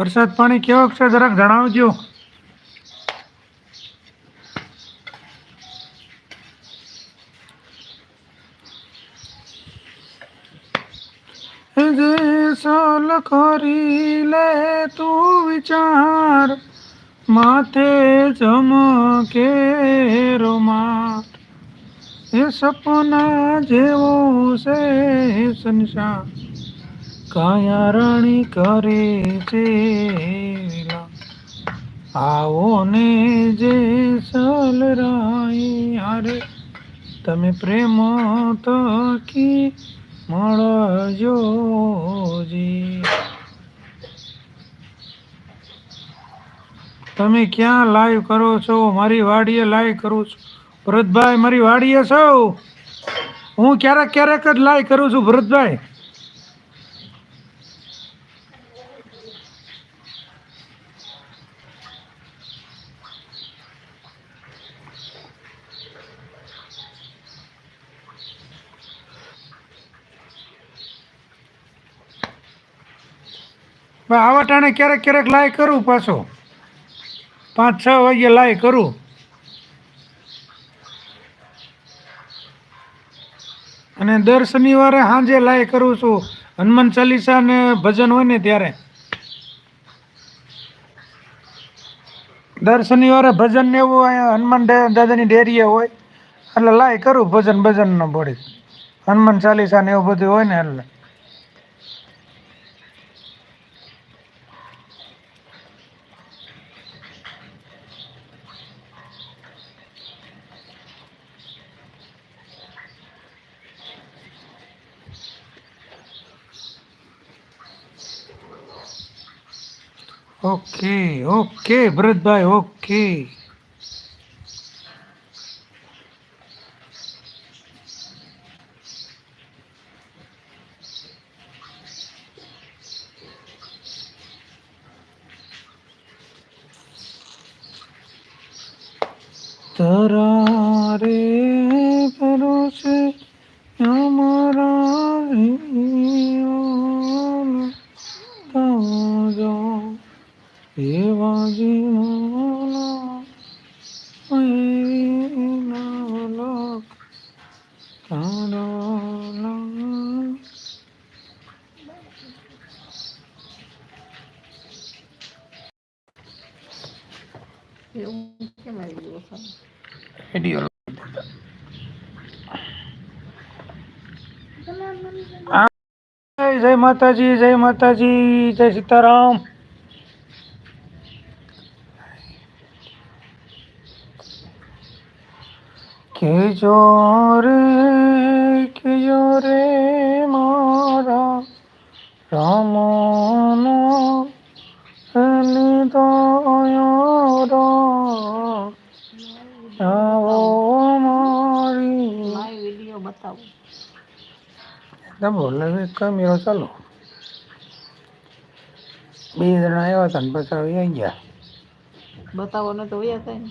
વરસાદ પાણી કેવો છે જરાક જણાવજો જે સોલ કરી લે તું વિચાર માથે ચમકે રોમાટ એ સપના જેવો છે સંસાર કાયા રણી કરે છે? આવો ને જે સલરાઈ હારે, તમે પ્રેમ તકી મળજો જી. તમે ક્યાં લાઈવ કરો છો? મારી વાડીએ લાઈવ કરું છું. ભરતભાઈ, મારી વાડીએ છો? હું ક્યારેક ક્યારેક જ લાઈવ કરું છું, ભરતભાઈ. ભાઈ આવા ટાણે ક્યારેક ક્યારેક લાય કરું પાછો. પાંચ છ વાગે લાય કરું. અને દર શનિવારે સાંજે લાય કરું છું. હનુમાન ચાલીસા ને ભજન હોય ને ત્યારે. દર શનિવારે ભજન ને એવું અહીંયા હનુમાન દાદાની ડેરીએ હોય, એટલે લાય કરું ભજન ભજન ન પડી. હનુમાન ચાલીસા ને એવું બધું હોય ને એટલે. Okay okay Bharatbhai okay. તરા રે જીવના એના લોક જય માતાજી જય માતાજી જય સીતારામ કેજો રે કેજો રે મારા રામનો નિદયો આવો મારી લાઈવ વિડીયો બતાવો બોલે કમીરો ચાલો બે જણા આવ્યા હતા ને પછી આવી ગયા બતાવો ને તો વયા થાય ને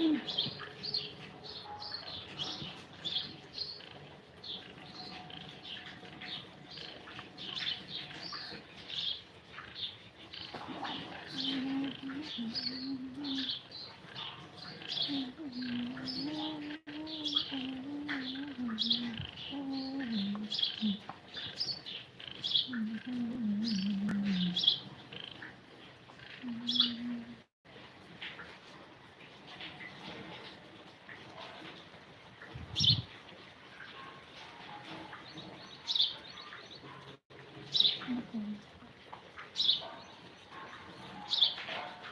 Mm-hmm.